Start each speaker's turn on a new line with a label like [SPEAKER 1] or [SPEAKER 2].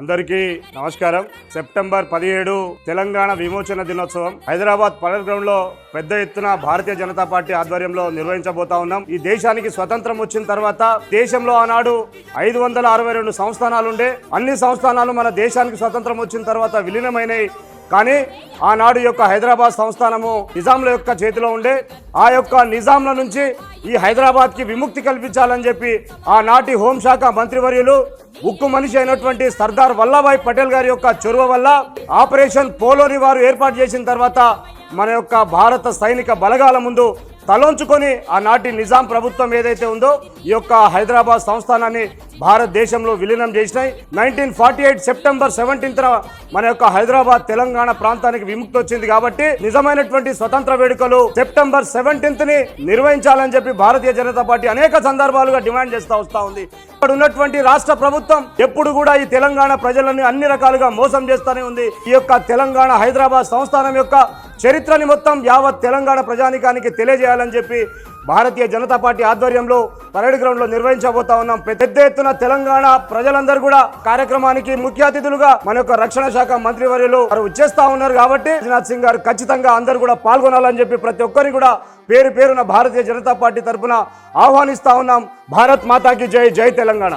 [SPEAKER 1] అందరికీ నమస్కారం. సెప్టెంబర్ పదిహేడు తెలంగాణ విమోచన దినోత్సవం హైదరాబాద్ పరేడ్ గ్రౌండ్లో పెద్ద ఎత్తున భారతీయ జనతా పార్టీ ఆధ్వర్యంలో నిర్వహించబోతా ఉన్నాం. ఈ దేశానికి స్వతంత్రం వచ్చిన తర్వాత దేశంలో ఆనాడు ఐదు వందల అరవై రెండు సంస్థానాలుండే. అన్ని సంస్థానాలు మన దేశానికి స్వతంత్రం వచ్చిన తర్వాత విలీనమైనవి కానీ ఆనాడు యొక్క హైదరాబాద్ సంస్థానము నిజాంల యొక్క చేతిలో ఉండే ఆ యొక్క నిజాంల నుంచి ఈ హైదరాబాద్కి విముక్తి కల్పించాలని చెప్పి ఆనాటి హోంశాఖ మంత్రివర్యులు ఉక్కు మనిషి అయినటువంటి సర్దార్ వల్లభాయ్ పటేల్ గారి యొక్క చొరవ వల్ల ఆపరేషన్ పోలోని వారు ఏర్పాటు చేసిన తర్వాత మన యొక్క భారత సైనిక బలగాల ముందు తలోంచుకొని ఆనాటి నిజాం ప్రభుత్వం ఏదైతే ఉందో ఈ యొక్క హైదరాబాద్ సంస్థానాన్ని భారతదేశంలో విలీనం చేసినాయి. Nineteen forty eight September seventeenth మన యొక్క హైదరాబాద్ తెలంగాణ ప్రాంతానికి విముక్తి వచ్చింది కాబట్టి నిజమైనటువంటి స్వతంత్ర వేడుకలు సెప్టెంబర్ సెవెంటీన్త్ని నిర్వహించాలని చెప్పి భారతీయ జనతా పార్టీ అనేక సందర్భాలుగా డిమాండ్ చేస్తూ వస్తూ ఉంది. ఇక్కడ ఉన్నటువంటి రాష్ట్ర ప్రభుత్వం ఎప్పుడు కూడా ఈ తెలంగాణ ప్రజలని అన్ని రకాలుగా మోసం చేస్తూనే ఉంది. ఈ యొక్క తెలంగాణ హైదరాబాద్ సంస్థానం యొక్క చరిత్రని మొత్తం యావత్ తెలంగాణ ప్రజానికానికి తెలియజేయాలని చెప్పి భారతీయ జనతా పార్టీ ఆధ్వర్యంలో పరేడ్ గ్రౌండ్లో నిర్వహించబోతా ఉన్నాం. పెద్ద ఎత్తున తెలంగాణ ప్రజలందరూ కూడా కార్యక్రమానికి ముఖ్య అతిథులుగా మన యొక్క రక్షణ శాఖ మంత్రివర్యులు వారు వచ్చేస్తా ఉన్నారు కాబట్టి రాజ్నాథ్ సింగ్ గారు ఖచ్చితంగా అందరూ కూడా పాల్గొనాలని చెప్పి ప్రతి ఒక్కరిని కూడా పేరు పేరున భారతీయ జనతా పార్టీ తరఫున ఆహ్వానిస్తా ఉన్నాం. భారత్ మాతాకి జై జై తెలంగాణ.